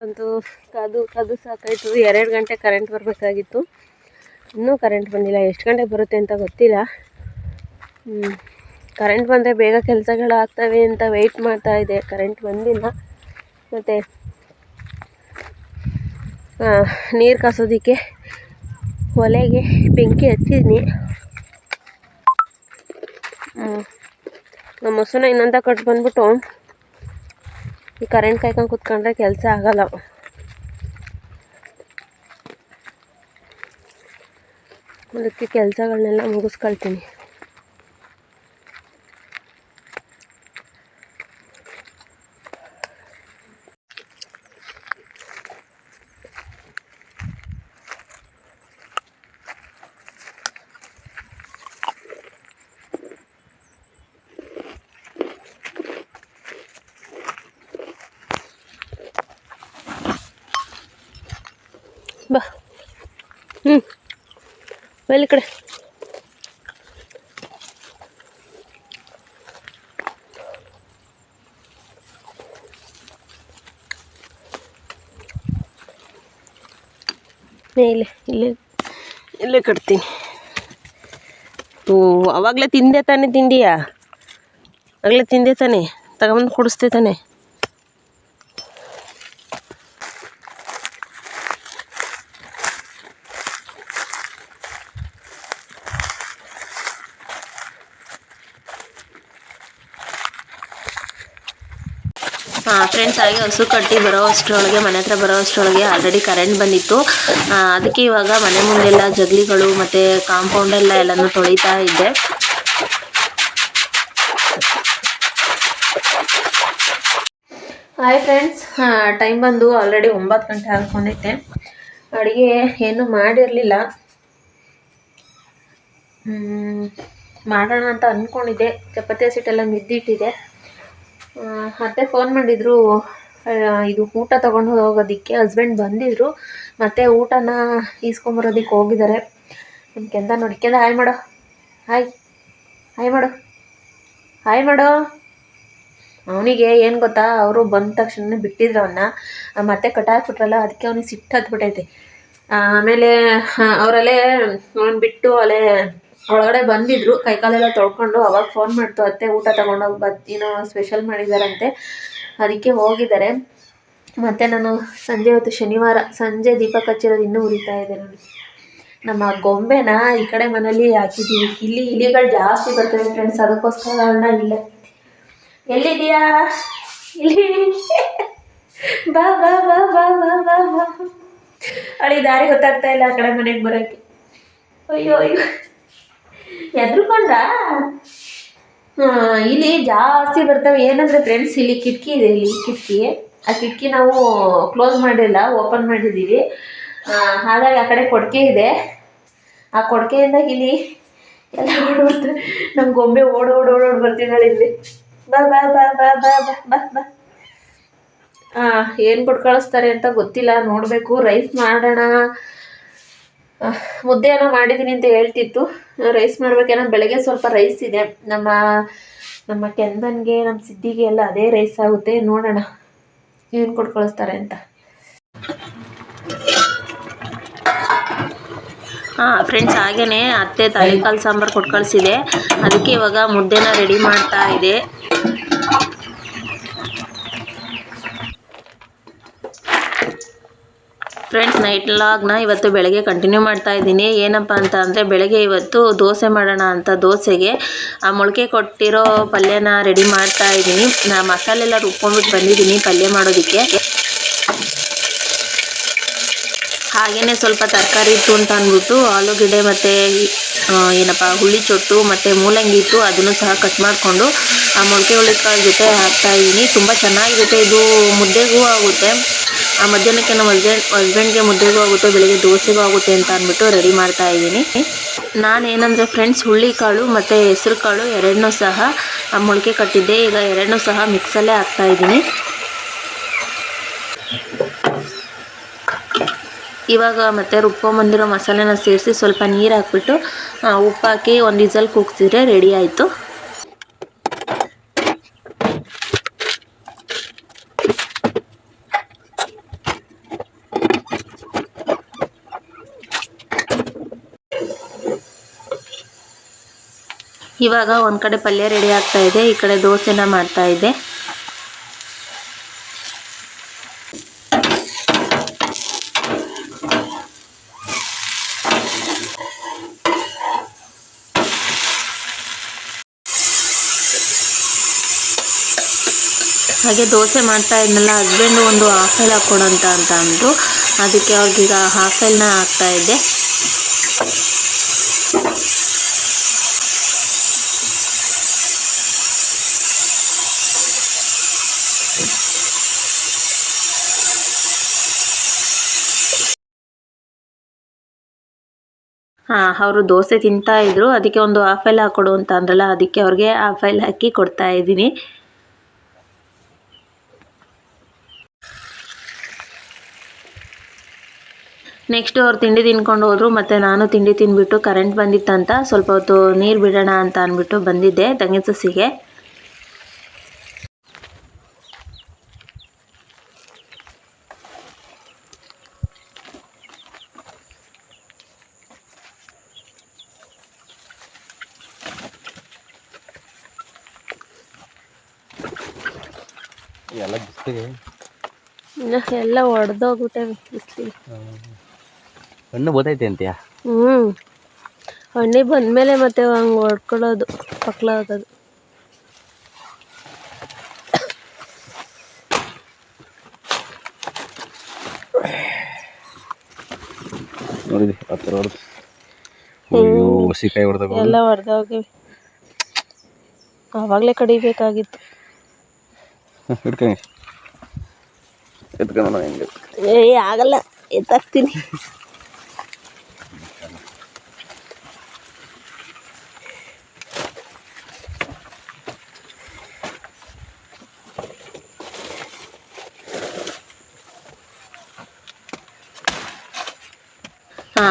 ಅಂತೂ ಕಾದು ಕಾದು ಸಾಕಾಯಿತು. ಎರಡು ಗಂಟೆ ಕರೆಂಟ್ ಬರಬೇಕಾಗಿತ್ತು. ಇನ್ನೂ ಕರೆಂಟ್ ಬಂದಿಲ್ಲ. ಎಷ್ಟು ಗಂಟೆಗೆ ಬರುತ್ತೆ ಅಂತ ಗೊತ್ತಿಲ್ಲ. ಕರೆಂಟ್ ಬಂದರೆ ಬೇಗ ಕೆಲಸಗಳು ಆಗ್ತವೆ ಅಂತ ವೆಯ್ಟ್ ಮಾಡ್ತಾ ಇದೆ. ಕರೆಂಟ್ ಬಂದಿಲ್ಲ. ಮತ್ತು ನೀರು ಕಾಸೋದಕ್ಕೆ ಒಲೆಗೆ ಬೆಂಕಿ ಹಚ್ಚಿದ್ದೀನಿ ನಮ್ಮ ಹಸುನ ಇನ್ನೊಂದ ಕಟ್ ಬಂದ್ಬಿಟ್ಟು ಈ ಕರೆಂಟ್ ಕಾಯ್ಕೊಂಡು ಕುತ್ಕೊಂಡ್ರೆ ಕೆಲಸ ಆಗಲ್ಲ. ಅದಕ್ಕೆ ಕೆಲಸಗಳನ್ನೆಲ್ಲ ಮುಗಿಸ್ಕೊಳ್ತೀನಿ. ಹ್ಞೂ ಬಲ್ಲಿ ಕಡೆ. ಇಲ್ಲ, ಇಲ್ಲೇ ಇಲ್ಲೇ ಕಟ್ತೀನಿ. ಓ, ಅವಾಗಲೇ ತಿಂದೆ ತಾನೇ ತಿಂಡಿಯಾ? ಆಗಲೇ ತಿಂದೆ ತಾನೇ? ತಗೊಂಬಂದು ಕುಡಿಸ್ತೆ ತಾನೇ? ಹಾಂ ಫ್ರೆಂಡ್ಸ್ ಹಾಗೆ ಹಸು ಕಟ್ಟಿ ಬರೋ ಅಷ್ಟರೊಳಗೆ, ಮನೆ ಹತ್ರ ಬರೋ ಅಷ್ಟರೊಳಗೆ ಆಲ್ರೆಡಿ ಕರೆಂಟ್ ಬಂದಿತ್ತು. ಅದಕ್ಕೆ ಇವಾಗ ಮನೆ ಮುಂದೆಲ್ಲ ಜಗಲಿಗಳು ಮತ್ತು ಕಾಂಪೌಂಡೆಲ್ಲ ಎಲ್ಲನೂ ತೊಳಿತಾ ಇದ್ದೆ. ಹಾಯ್ ಫ್ರೆಂಡ್ಸ್ ಟೈಮ್ ಬಂದು ಆಲ್ರೆಡಿ ಒಂಬತ್ತು ಗಂಟೆ ಆಗ್ಕೊಂಡೈತೆ ಅಡುಗೆ ಏನು ಮಾಡಿರಲಿಲ್ಲ. ಮಾಡೋಣ ಅಂತ ಅಂದ್ಕೊಂಡಿದ್ದೆ ಚಪಾತಿ ಹಸಿಟ್ಟೆಲ್ಲ ಮಿದ್ದಿಟ್ಟಿದೆ. ಮತ್ತೆ ಫೋನ್ ಮಾಡಿದ್ರು ಇದು ಊಟ ತಗೊಂಡು ಹೋಗೋದಕ್ಕೆ ಹಸ್ಬೆಂಡ್ ಬಂದಿದ್ರು. ಮತ್ತೆ ಊಟನ ಈಸ್ಕೊಂಬರೋದಕ್ಕೆ ಹೋಗಿದ್ದಾರೆ. ನಮ್ಮ ಕೆಂದ ನೋಡಿ. ಕೆಂದ, ಹಾಯ್ ಮಾಡೋ. ಹಾಯ್. ಹಾಯ್ ಮಾಡು. ಹಾಯ್ ಮಾಡೋ. ಅವನಿಗೆ ಏನು ಗೊತ್ತಾ, ಅವರು ಬಂದ ತಕ್ಷಣ ಬಿಟ್ಟಿದ್ರು ಅವನ್ನ ಮತ್ತೆ ಕಟ್ಟಾಕ್ಬಿಟ್ರಲ್ಲ ಅದಕ್ಕೆ ಅವನಿಗೆ ಸಿಟ್ಟು ಹತ್ಬಿಟ್ಟೈತೆ. ಆಮೇಲೆ ಅವರಲ್ಲೇ ಅವ್ನು ಬಿಟ್ಟು ಅಲ್ಲೇ ಒಳಗಡೆ ಬಂದಿದ್ರು. ಕೈಕಾಲೆಲ್ಲ ತೊಳ್ಕೊಂಡು ಅವಾಗ ಫೋನ್ ಮಾಡ್ತು, ಅತ್ತೆ, ಊಟ ತಗೊಂಡೋಗಿ ಬತ್ ಏನೋ ಸ್ಪೆಷಲ್ ಮಾಡಿದಾರಂತೆ. ಅದಕ್ಕೆ ಹೋಗಿದ್ದಾರೆ. ಮತ್ತು ನಾನು ಸಂಜೆ ಹೊತ್ತು ಶನಿವಾರ, ಸಂಜೆ ದೀಪ ಕಚ್ಚಿರೋದು ಇನ್ನೂ ಉರಿತಾ ಇದೆ ನೋಡಿ. ನಮ್ಮ ಗೊಂಬೆನ ಈ ಕಡೆ ಮನೇಲಿ ಹಾಕಿದ್ದೀವಿ. ಇಲ್ಲಿ ಇಲಿಗಳು ಜಾಸ್ತಿ ಬರ್ತವೆ ಫ್ರೆಂಡ್ಸ್ ಅದಕ್ಕೋಸ್ಕರ ಅಣ್ಣ ಇಲ್ಲ. ಎಲ್ಲಿದೆಯಾ ಇಲ್ಲಿ. ಬಾ ಬಾ ಬಾ ಬಾ ಬಾ ಬಾ ಬಾ. ದಾರಿ ಗೊತ್ತಾಗ್ತಾ ಇಲ್ಲ ಆ ಕಡೆ ಮನೆಗೆ ಬರೋಕ್ಕೆ. ಅಯ್ಯೋ ಅಯ್ಯೋ. ಎದ್ರುಕೊಂಡ ಇಲ್ಲಿ ಜಾಸ್ತಿ ಬರ್ತವೆ ಏನಂದ್ರೆ ಫ್ರೆಂಡ್ಸ್ ಇಲ್ಲಿ ಕಿಟಕಿ ಇದೆ, ಇಲ್ಲಿ ಕಿಟಕಿ. ಆ ಕಿಟಕಿ ನಾವು ಕ್ಲೋಸ್ ಮಾಡಿಲ್ಲ ಓಪನ್ ಮಾಡಿದ್ದೀವಿ ಹಾಗಾಗಿ ಆ ಕಡೆ ಕೊಡ್ಕೆ ಇದೆ. ಆ ಕೊಡಕೆಯಿಂದ ಇಲ್ಲಿ ಎಲ್ಲ ಓಡೋಡ್ತಾರೆ ನಮ್ಮ ಗೊಂಬೆ ಓಡ್ ಓಡ್ ಓಡೋಡ್ ಓಡ್ ಬರ್ತಿದ್ದಾಳೆ ಇಲ್ಲಿ. ಬಾ ಬಾ ಬಾ ಬಾ ಬಾ ಬಾ ಬಾ ಬಾ. ಏನು ಕೊಟ್ಟು ಕಳಿಸ್ತಾರೆ ಅಂತ ಗೊತ್ತಿಲ್ಲ, ನೋಡಬೇಕು. ರೈಸ್ ಮಾಡೋಣ. ಆ, ಮುದ್ದೆ ಏನೋ ಮಾಡಿದ್ದೀನಿ ಅಂತ ಹೇಳ್ತಿತ್ತು. ರೈಸ್ ಮಾಡ್ಬೇಕೇನೋ ಬೆಳಗ್ಗೆ ಸ್ವಲ್ಪ ರೈಸ್ ಇದೆ. ನಮ್ಮ ನಮ್ಮ ಕೆಂದನ್ಗೆ ನಮ್ಮ ಸಿದ್ದಿಗೆ ಎಲ್ಲ ಅದೇ ರೈಸ್ ಆಗುತ್ತೆ. ನೋಡೋಣ. ಏನು ಕೊಟ್ಟು ಕಳಿಸ್ತಾರೆ ಅಂತ. ಹಾಂ ಫ್ರೆಂಡ್ಸ್ ಹಾಗೇನೆ ಅತ್ತೆ ತಲೆಕಾಲು ಸಾಂಬಾರು ಕೊಟ್ಟು ಕಳಿಸಿದೆ. ಅದಕ್ಕೆ ಇವಾಗ ಮುದ್ದೆನ ರೆಡಿ ಮಾಡ್ತಾ ಇದೆ. ಫ್ರೆಂಡ್ಸ್ ನೈಟ್ ಲಾಗ್ನ ಇವತ್ತು ಬೆಳಗ್ಗೆ ಕಂಟಿನ್ಯೂ ಮಾಡ್ತಾ ಇದ್ದೀನಿ. ಏನಪ್ಪ ಅಂತ ಅಂದರೆ, ಬೆಳಗ್ಗೆ ಇವತ್ತು ದೋಸೆ ಮಾಡೋಣ ಅಂತ ದೋಸೆಗೆ, ಆ ಮೊಳಕೆ ಕೊಟ್ಟಿರೋ ಪಲ್ಯನ ರೆಡಿ ಮಾಡ್ತಾ ಇದ್ದೀನಿ. ನಾ ಮಸಾಲೆ ಎಲ್ಲ ರುಬ್ಕೊಂಡ್ಬಿಟ್ಟು ಬಂದಿದ್ದೀನಿ ಪಲ್ಯ ಮಾಡೋದಕ್ಕೆ. ಹಾಗೆಯೇ ಸ್ವಲ್ಪ ತರಕಾರಿ ಇತ್ತು ಅಂತ ಅಂದ್ಬಿಟ್ಟು, ಆಲೂಗಡ್ಡೆ ಮತ್ತು ಏನಪ್ಪ, ಹುಳಿ ಚೊಟ್ಟು ಮತ್ತು ಮೂಲಂಗಿ ಇತ್ತು, ಅದನ್ನು ಸಹ ಕಟ್ ಮಾಡಿಕೊಂಡು, ಆ ಮೊಳಕೆ ಹುಳಿಕಾಳು ಜೊತೆ ಹಾಕ್ತಾ ಇದ್ದೀನಿ. ತುಂಬ ಚೆನ್ನಾಗಿರುತ್ತೆ. ಇದು ಮುದ್ದೆಗೂ ಆಗುತ್ತೆ. ಆ ಮಧ್ಯಾಹ್ನಕ್ಕೆ ನಮ್ಮ ಹಸ್ಬೆಂಡ್ ಹಸ್ಬೆಂಡ್ಗೆ ಮುದ್ದೆಗೂ ಆಗುತ್ತೆ, ಬೆಳಿಗ್ಗೆ ದೋಸೆಗೂ ಆಗುತ್ತೆ ಅಂತ ಅಂದ್ಬಿಟ್ಟು ರೆಡಿ ಮಾಡ್ತಾ ಇದ್ದೀನಿ. ನಾನು ಏನಂದರೆ ಫ್ರೆಂಡ್ಸ್ ಹುಳ್ಳಿಕಾಳು ಮತ್ತು ಹೆಸ್ರು ಕಾಳು ಎರಡನ್ನೂ ಸಹ ಮೊಳಕೆ ಕಟ್ಟಿದ್ದೆ. ಈಗ ಎರಡನ್ನೂ ಸಹ ಮಿಕ್ಸಲ್ಲೇ ಹಾಕ್ತಾ ಇದ್ದೀನಿ. ಇವಾಗ ಮತ್ತೆ ರುಬ್ಕೊಂಬಂದಿರೋ ಮಸಾಲೆನ ಸೇರಿಸಿ ಸ್ವಲ್ಪ ನೀರು ಹಾಕ್ಬಿಟ್ಟು ಉಪ್ಪು ಹಾಕಿ ಒಂದು ಇಸಲ್ ಕೂಗ್ಸಿದ್ರೆ ರೆಡಿ ಆಯಿತು. ಇವಾಗ ಒಂದು ಕಡೆ ಪಲ್ಯ ರೆಡಿ ಆಗ್ತಾ ಇದೆ, ಈ ಕಡೆ ದೋಸೆನ ಮಾಡ್ತಾ ಇದ್ದೆ ಹಾಗೆ ದೋಸೆ ಮಾಡ್ತಾ ಇದ್ನಲ್ಲ ಹಸ್ಬೆಂಡು ಒಂದು ಹಾಫೆಲ್ ಹಾಕ್ಕೊಡಂತ ಅಂತ ಅಂದರು. ಅದಕ್ಕೆ ಅವ್ರಿಗೀಗ ಹಾಫೆಲ್ನ ಹಾಕ್ತಾ ಇದ್ದೆ. ಹಾಂ, ಅವರು ದೋಸೆ ತಿಂತಾ ಇದ್ರು. ಅದಕ್ಕೆ ಒಂದು ಹಾಫ್ ಫೈಲ್ ಹಾಕೊಡು ಅಂತ ಅಂದ್ರಲ್ಲ, ಅದಕ್ಕೆ ಅವ್ರಿಗೆ ಫೈಲ್ ಹಾಕಿ ಕೊಡ್ತಾ ಇದ್ದೀನಿ. ನೆಕ್ಸ್ಟ್ ಅವ್ರು ತಿಂಡಿ ತಿನ್ಕೊಂಡು ಹೋದ್ರು, ಮತ್ತು ನಾನು ತಿಂಡಿ ತಿಂದ್ಬಿಟ್ಟು ಕರೆಂಟ್ ಬಂದಿತ್ತಂತ, ಸ್ವಲ್ಪ ಹೊತ್ತು ನೀರು ಬಿಡೋಣ ಅಂತ ಅಂದ್ಬಿಟ್ಟು ಬಂದಿದ್ದೆ ತಂಗಿ ಸೊಸಿಗೆ. ಎಲ್ಲ ಬಿಸಿಲಿಗೆ? ಎಲ್ಲ ಒಡೆದೋಗ್ಬಿಟ್ಟೆ ಬಿಸಿಲಿಗೆ. ಹಣ್ಣು ಬೋತೈತೆ ಅಂತೀಯ? ಹ್ಞೂ ಹಣ್ಣಿ ಬಂದಮೇಲೆ ಮತ್ತೆ ಹಂಗೆ ಹೊಡ್ಕೊಳ್ಳೋದು ಪಕ್ಲಾಗೋದು. ನೋಡಿದಿ ಆ ಥರ ಹೊಡೆದು. ಅಯ್ಯೋ ಹಸಿಕಾಯಿ ಹೊಡೆದಾಗ ಎಲ್ಲ ಹೊಡೆದೋಗಿವೆ ಆವಾಗಲೇ ಕಡಿಬೇಕಾಗಿತ್ತು. ಹಿಡ್ಕೊಂಡು ಎತ್ಕೊಂಡು ಹೆಂಗೆ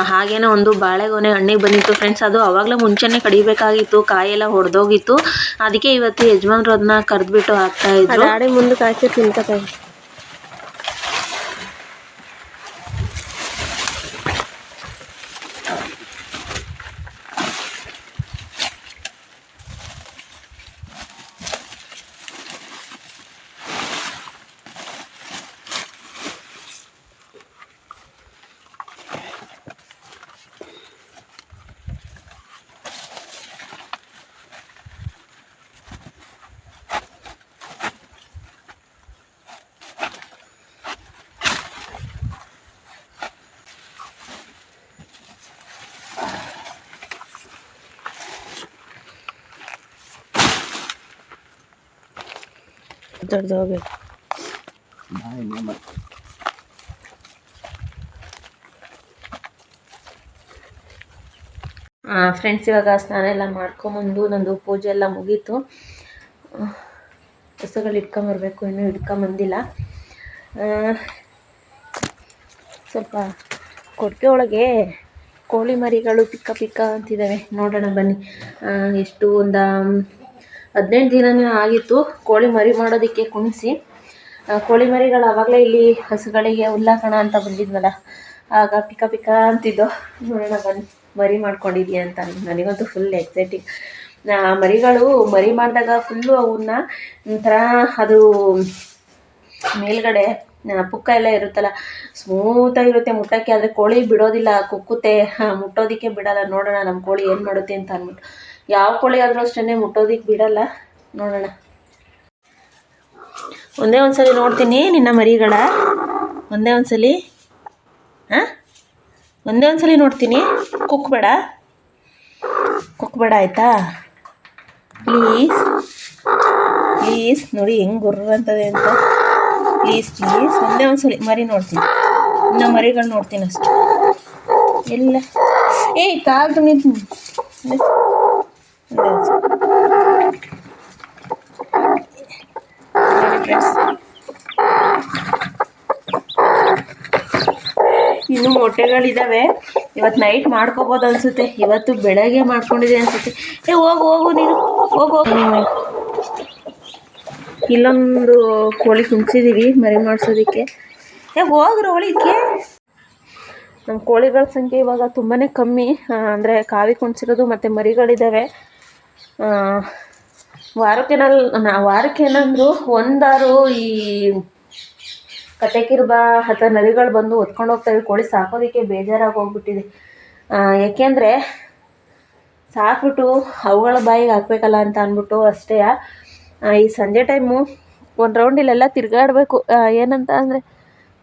ಹಾಗೇನೆ ಒಂದು ಬಾಳೆಗೊನೆ ಹಣ್ಣಿಗೆ ಬಂದಿತ್ತು ಫ್ರೆಂಡ್ಸ್ ಅದು ಅವಾಗಲೇ ಮುಂಚೆನೇ ಕಡಿಬೇಕಾಗಿತ್ತು. ಕಾಯೆಲ್ಲ ಹೊಡೆದೋಗಿತ್ತು ಅದಕ್ಕೆ ಇವತ್ತು ಯಜಮಾನ್ರು ಅದನ್ನ ಕರೆದ್ಬಿಟ್ಟು ಹಾಕ್ತಾ ಇದ್ರು. ಮುಂದಕ್ಕೆ ಹಾಕಿ ತಿನ್ಕೋತಾ ದೊಡ್ಡದೋಗಿ ಫ್ರೆಂಡ್ಸ್ ಇವಾಗ ಸ್ನಾನ ಎಲ್ಲ ಮಾಡ್ಕೊಂಬಂದು ನಂದು ಪೂಜೆ ಎಲ್ಲ ಮುಗೀತು. ಹೊಸಗಳು ಇಟ್ಕೊಂಬರ್ಬೇಕು ಇನ್ನೂ ಇಟ್ಕೊಂಬಂದಿಲ್ಲ. ಸ್ವಲ್ಪ ಕೊಡುಗೆ ಒಳಗೆ ಕೋಳಿ ಮರಿಗಳು ಪಿಕ್ಕ ಪಿಕ್ಕ ಅಂತಿದ್ದಾವೆ ನೋಡೋಣ ಬನ್ನಿ. ಎಷ್ಟು ಒಂದು ಹದಿನೆಂಟು ದಿನನೇ ಆಗಿತ್ತು. ಕೋಳಿ ಮರಿ ಮಾಡೋದಕ್ಕೆ ಕುಣಿಸಿ. ಕೋಳಿ ಮರಿಗಳು ಆವಾಗಲೇ ಇಲ್ಲಿ ಹಸುಗಳಿಗೆ ಹುಲ್ಲಾಕಣ ಅಂತ ಬಂದಿದ್ವಲ್ಲ, ಆಗ ಪಿಕ ಪಿಕ ಅಂತಿದ್ದು. ನೋಡೋಣ ಬನ್ನಿ ಮರಿ ಮಾಡ್ಕೊಂಡಿದ್ಯಾ ಅಂತ. ನನಗಂತೂ ಫುಲ್ ಎಕ್ಸೈಟಿಂಗ್ ಆ, ಮರಿಗಳು ಮರಿ ಮಾಡಿದಾಗ ಫುಲ್ಲು ಅವನ್ನ ಒಂಥರ ಅದು ಮೇಲ್ಗಡೆ ಪುಕ್ಕ ಎಲ್ಲ ಇರುತ್ತಲ್ಲ ಸ್ಮೂತಾಗಿರುತ್ತೆ ಮುಟ್ಟಕ್ಕೆ ಆದರೆ ಕೋಳಿ ಬಿಡೋದಿಲ್ಲ, ಕುಕ್ಕುತ್ತೆ. ಮುಟ್ಟೋದಕ್ಕೆ ಬಿಡೋಲ್ಲ. ನೋಡೋಣ ನಮ್ಮ ಕೋಳಿ ಏನು ಮಾಡುತ್ತೆ ಅಂತ ಅಂದ್ಬಿಟ್ಟು. ಯಾವ ಕೋಳಿ ಆದರೂ ಅಷ್ಟೇ ಮುಟ್ಟೋದಕ್ಕೆ ಬಿಡಲ್ಲ. ನೋಡೋಣ. ಒಂದೇ ಒಂದ್ಸಲಿ ನೋಡ್ತೀನಿ ನಿನ್ನ ಮರಿಗಳ. ಒಂದೇ ಒಂದ್ಸಲಿ. ಹಾಂ ಒಂದೇ ಒಂದ್ಸಲಿ ನೋಡ್ತೀನಿ. ಕುಕ್ಬೇಡ ಕುಕ್ಬೇಡ ಆಯಿತಾ? ಪ್ಲೀಸ್. ಪ್ಲೀಸ್ ನೋಡಿ ಹೆಂಗೆ ಗುರ್ರಂತದೆ ಅಂತ. Please please. ಒಂದೇ ಒಂದ್ಸಲಿ ಮರಿ ನೋಡ್ತೀನಿ. ಇನ್ನು ಮರಿಗಳು ನೋಡ್ತೀನಿ ಅಷ್ಟೇ. ಎಲ್ಲ. ಏಯ್, ಕಾಲು ನಿಂತು ಇನ್ನು ಮೊಟ್ಟೆಗಳಿದ್ದಾವೆ ಇವತ್ತು ನೈಟ್ ಮಾಡ್ಕೋಬೋದು ಅನ್ಸುತ್ತೆ. ಇವತ್ತು ಬೆಳಗ್ಗೆ ಮಾಡ್ಕೊಂಡಿದೆ ಅನ್ಸುತ್ತೆ. ಏ, ಹೋಗು ಹೋಗು ನೀನು. ಹೋಗು ಹೋಗು. ಇಲ್ಲೊಂದು ಕೋಳಿ ಕುಣಿಸಿದ್ದೀವಿ ಮರಿ ಮಾಡಿಸೋದಕ್ಕೆ. ಏ ಹೋಗ್ರಿ ಒಳಿಕ್ಕೆ ನಮ್ಮ ಕೋಳಿಗಳ ಸಂಖ್ಯೆ ಇವಾಗ ತುಂಬಾ ಕಮ್ಮಿ. ಅಂದರೆ ಕಾವಿ ಕುಣಿಸಿರೋದು ಮತ್ತು ಮರಿಗಳಿದ್ದಾವೆ ವಾರಕ್ಕೇನಲ್, ನಾ, ವಾರಕ್ಕೇನಂದ್ರು ಒಂದಾರು ಈ ಕಟೆಕಿರ್ಬ ಅಥವಾ ನರಿಗಳು ಬಂದು ಹೊತ್ಕೊಂಡು ಹೋಗ್ತವೆ. ಕೋಳಿ ಸಾಕೋದಕ್ಕೆ ಬೇಜಾರಾಗಿ ಹೋಗ್ಬಿಟ್ಟಿದೆ ಯಾಕೆಂದರೆ ಸಾಕ್ಬಿಟ್ಟು ಅವುಗಳ ಬಾಯಿಗೆ ಹಾಕ್ಬೇಕಲ್ಲ ಅಂತ ಅಂದ್ಬಿಟ್ಟು ಅಷ್ಟೇ. ಈ ಸಂಜೆ ಟೈಮು ಒಂದು ರೌಂಡ್ ಇಲ್ಲೆಲ್ಲ ತಿರುಗಾಡಬೇಕು. ಏನಂತ ಅಂದರೆ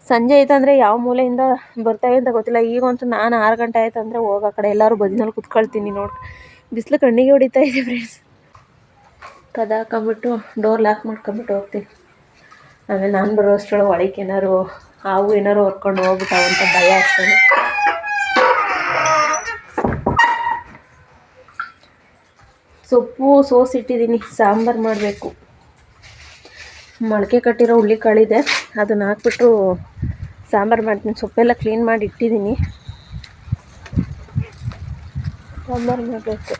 ಸಂಜೆ ಆಯ್ತಂದರೆ ಯಾವ ಮೂಲೆಯಿಂದ ಬರ್ತವೆ ಅಂತ ಗೊತ್ತಿಲ್ಲ. ಈಗಂತೂ ನಾನು ಆರು ಗಂಟೆ ಆಯ್ತು ಅಂದರೆ ಹೋಗೋ ಕಡೆ. ಎಲ್ಲರೂ ಬದಿನಲ್ಲಿ ಕುತ್ಕೊಳ್ತೀನಿ ನೋಡಿ. ಬಿಸಿಲು ಕಣ್ಣಿಗೆ ಹೊಡಿತಾ ಇದೆ ಫ್ರೆಂಡ್ಸ್ ಕದ ಹಾಕೊಂಬಿಟ್ಟು ಡೋರ್ ಲಾಕ್ ಮಾಡ್ಕೊಂಬಿಟ್ಟು ಹೋಗ್ತೀನಿ. ಆಮೇಲೆ ನಾನು ಬರೋ ಅಷ್ಟರೊಳಗೆ ಒಳಗೆ ಏನಾರು ಹಾವು ಏನಾರು ಹೊರ್ಕೊಂಡು ಹೋಗ್ಬಿಟ್ಟು ಅಂತ ಭಯ ಅಷ್ಟೇ ಸೊಪ್ಪು ಸೋಸಿಟ್ಟಿದ್ದೀನಿ ಸಾಂಬಾರು ಮಾಡಬೇಕು. ಮೊಳಕೆ ಕಟ್ಟಿರೋ ಹುಳ್ಳಿಕಾಳಿದೆ ಅದನ್ನ ಹಾಕ್ಬಿಟ್ಟು ಸಾಂಬಾರು ಮಾಡ್ತೀನಿ. ಸೊಪ್ಪೆಲ್ಲ ಕ್ಲೀನ್ ಮಾಡಿ ಇಟ್ಟಿದ್ದೀನಿ. ಸಾಂಬಾರು ಮಾಡಬೇಕು